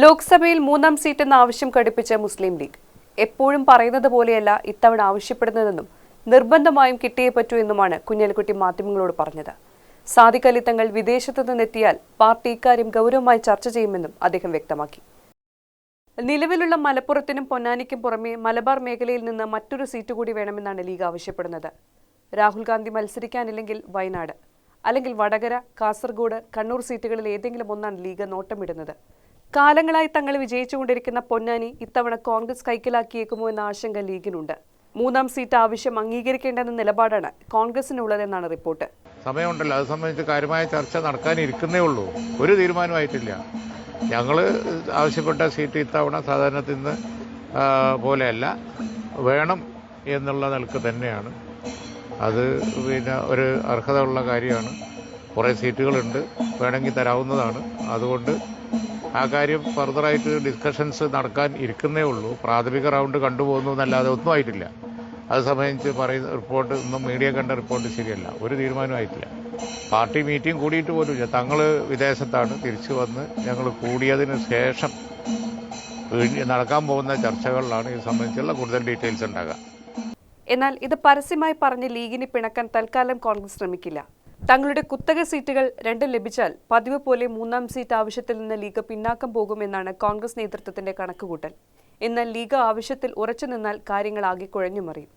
ലോക്സഭയിൽ മൂന്നാം സീറ്റ് എന്ന ആവശ്യം ഘടിപ്പിച്ച മുസ്ലിം ലീഗ്. എപ്പോഴും പറയുന്നത് പോലെയല്ല ഇത്തവണ ആവശ്യപ്പെടുന്നതെന്നും നിർബന്ധമായും കിട്ടിയേ പറ്റൂ എന്നുമാണ് കുഞ്ഞാലിക്കുട്ടി മാധ്യമങ്ങളോട് പറഞ്ഞത്. സാദിഖ് അലി തങ്ങൾ വിദേശത്തു നിന്നെത്തിയാൽ പാർട്ടി ഇക്കാര്യം ഗൗരവമായി ചർച്ച ചെയ്യുമെന്നും അദ്ദേഹം വ്യക്തമാക്കി. നിലവിലുള്ള മലപ്പുറത്തിനും പൊന്നാനിക്കും പുറമെ മലബാർ മേഖലയിൽ നിന്ന് മറ്റൊരു സീറ്റ് കൂടി വേണമെന്നാണ് ലീഗ് ആവശ്യപ്പെടുന്നത്. രാഹുൽ ഗാന്ധി മത്സരിക്കാനില്ലെങ്കിൽ വയനാട്. അല്ലെങ്കിൽ വടകര കാസർഗോഡ് കണ്ണൂർ സീറ്റുകളിൽ ഏതെങ്കിലും ഒന്നാണ് ലീഗ് നോട്ടമിടുന്നത്. കാലങ്ങളായി തങ്ങൾ വിജയിച്ചുകൊണ്ടിരിക്കുന്ന പൊന്നാനി ഇത്തവണ കോൺഗ്രസ് കൈക്കലാക്കിയേക്കുമോ എന്ന ആശങ്ക ലീഗിനുണ്ട്. മൂന്നാം സീറ്റ് ആവശ്യം അംഗീകരിക്കേണ്ടെന്ന നിലപാടാണ് കോൺഗ്രസിനുള്ളതെന്നാണ് റിപ്പോർട്ട്. സമയമുണ്ടല്ലോ. അത് സംബന്ധിച്ച് കാര്യമായ ചർച്ച നടക്കാനിരിക്കുന്നേ ഉള്ളൂ. ഒരു തീരുമാനമായിട്ടില്ല. ഞങ്ങൾ ആവശ്യപ്പെട്ട സീറ്റ് ഇത്തവണ സാധാരണത്തിൽ നിന്ന് പോലെയല്ല. വേണം എന്നുള്ള നിലയ്ക്ക് തന്നെയാണ്. അത് പിന്നെ ഒരു അർഹത ഉള്ള കാര്യമാണ്. കുറേ സീറ്റുകളുണ്ട്. വേണമെങ്കിൽ തരാവുന്നതാണ്. അതുകൊണ്ട് ആ കാര്യം ഫർദറായിട്ട് ഡിസ്കഷൻസ് നടക്കാൻ ഇരിക്കുന്നേ ഉള്ളൂ. പ്രാഥമിക റൗണ്ട് കണ്ടുപോകുന്നു എന്നല്ലാതെ ഒന്നും ആയിട്ടില്ല. അത് സംബന്ധിച്ച് പറയുന്ന റിപ്പോർട്ട് ഒന്നും മീഡിയ കണ്ട റിപ്പോർട്ട് ശരിയല്ല. ഒരു തീരുമാനവും ആയിട്ടില്ല. പാർട്ടി മീറ്റിംഗ് കൂടിയിട്ട് പോലുമില്ല തങ്ങൾ വിദേശത്താണ്. തിരിച്ചു വന്ന് ഞങ്ങൾ കൂടിയതിന് ശേഷം നടക്കാൻ പോകുന്ന ചർച്ചകളിലാണ് ഇത് സംബന്ധിച്ചുള്ള കൂടുതൽ ഡീറ്റെയിൽസ് ഉണ്ടാകുക. എന്നാൽ ഇത് പരസ്യമായി പറഞ്ഞ് ലീഗിനെ പിണക്കാൻ തൽക്കാലം കോൺഗ്രസ് ശ്രമിക്കില്ല. തങ്ങളുടെ കുത്തക സീറ്റുകൾ രണ്ടും ലഭിച്ചാൽ പതിവ് പോലെ മൂന്നാം സീറ്റ് ആവശ്യത്തിൽ നിന്ന് ലീഗ് പിന്നാക്കം പോകുമെന്നാണ് കോൺഗ്രസ് നേതൃത്വത്തിന്റെ കണക്കുകൂട്ടൽ. എന്നാൽ ലീഗ് ആവശ്യത്തിൽ ഉറച്ചു നിന്നാൽ കാര്യങ്ങൾ ആകെ കുഴഞ്ഞുമറിയും.